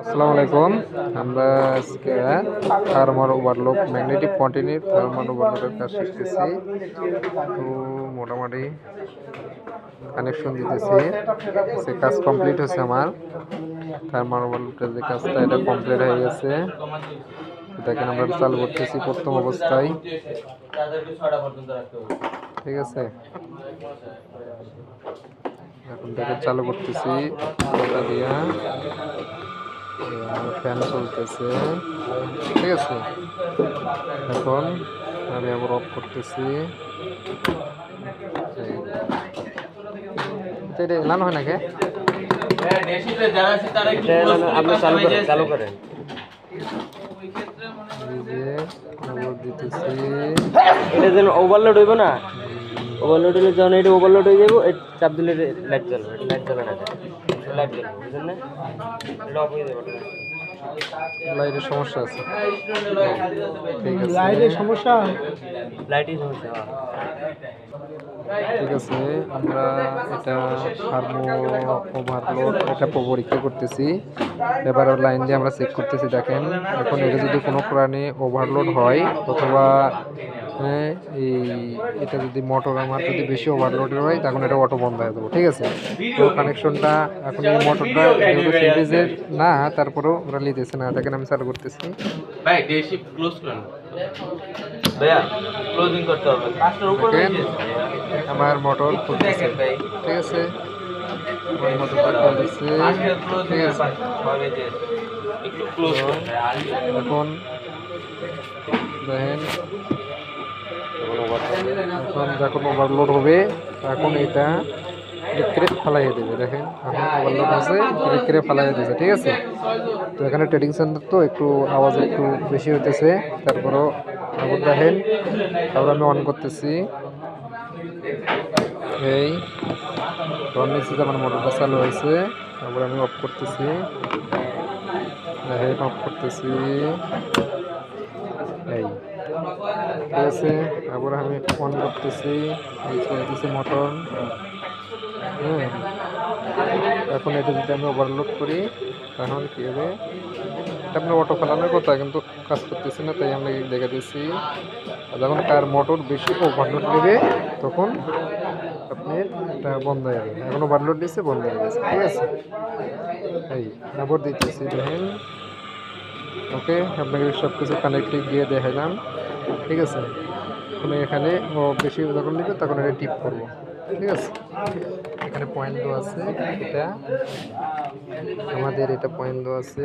আসসালামু আলাইকুম। আমরা আজকে থার্মাল ওভারলোক ম্যাগনেটিক কন্টিনিউর থার্মাল ওভারলোকের কাজ শিখতেছি তো মোটামুটি কানেকশন দিতেছি। সে কাজ কমপ্লিট হয়েছে আমার। থার্মাল ওভারলোকের যে কাজটা, এটা কমপ্লিট হয়ে গেছে। দেখেন আমরা চালু করতেছি প্রথম অবস্থায়। ঠিক আছে? এখন থেকে চালু করতেছি। দিয়া চলতেছে। ঠিক আছে? এখন আমি আবার অফ করতেছি। এলান হয় নাকি আপনি চালু করেন চালু করেন। এটা যেন ওভারলোড হইব না? ওভারলোড হলে যখন এটা ওভারলোড হয়ে যাব এই চাপ দিলে লাইট জ্বলবে লাইট জ্বলে না। লাইট জ্বলবে বুঝলেন না? এটা হয়ে যাবে। লাইটের সমস্যা আছে। ঠিক আছে। লাইটের সমস্যা? লাইটের সমস্যা। ঠিক আছে, আমরা এটা থার্মো ওভারলোড এটা পরীক্ষা করতেছি। এবার লাইন দিয়ে আমরা চেক করতেছি, দেখেন। এখন এটা যদি কোনো কারণে ওভারলোড হয়, অথবা এই, এটা যদি মোটর আমার যদি বেশি ওভারলোড হয়, তখন এটা অটো বন্ধ হয়ে যাবে, ঠিক আছে? তো কানেকশনটা এখন এই মোটরটা না, তারপরেও আমরা নিতেছে না। দেখেন আমি চালু করতেছি। ভাইয়া ক্লোজিং করতে হবে। কাজটার উপর আমার মোটর ঠিক আছে? আমার ক্লোজ ঠিক আছে। এখন দেখেন এখন যখন ওভারলোড হবে তখন এটা বিক্রে ফালাইয়ে দেবে, দেখেন। এখন ওভারলোড আছে বিক্রে ফালাইয়ে দিয়েছে ঠিক আছে? তো এখানে ট্রেডিং সেন্টার তো একটু আওয়াজ একটু বেশি হইতেছে। তারপরও আবার দেখেন। তারপর আমি অন করতেছি। এই অন নিচে আমার মোটরটা চালু হয়েছে। তারপর আমি অফ করতেছি। দেখেন অফ করতেছি। এই, ঠিক আছে? তারপর আমি অন করতেছি। মোটর হ্যাঁ এখন এটা যদি আমি ওভারলোড করি তখন কী হবে? এটা আপনার অটো ফেলানোর কথা, কিন্তু কাজ করতেছি না, তাই আমরা দেখে দিচ্ছি যখন কার মোটর বেশি ওভারলোড নেবে তখন আপনি এটা বন্ধ হয়ে যাবে। এখন ওভারলোড দিচ্ছে বন্ধ হয়ে গেছে, ঠিক আছে? এই আবার দিতেছি, দেখেন। ওকে, আপনাকে সব কিছু কানেক্টিভ গিয়ে দেখালাম, ঠিক আছে? এখন বেশি যখন নিবে, তখন এটা টিপ করব। ঠিক আছে। এখানে পয়েন্ট দেওয়া আছে এটা। আমাদের এটা পয়েন্ট দেওয়া আছে।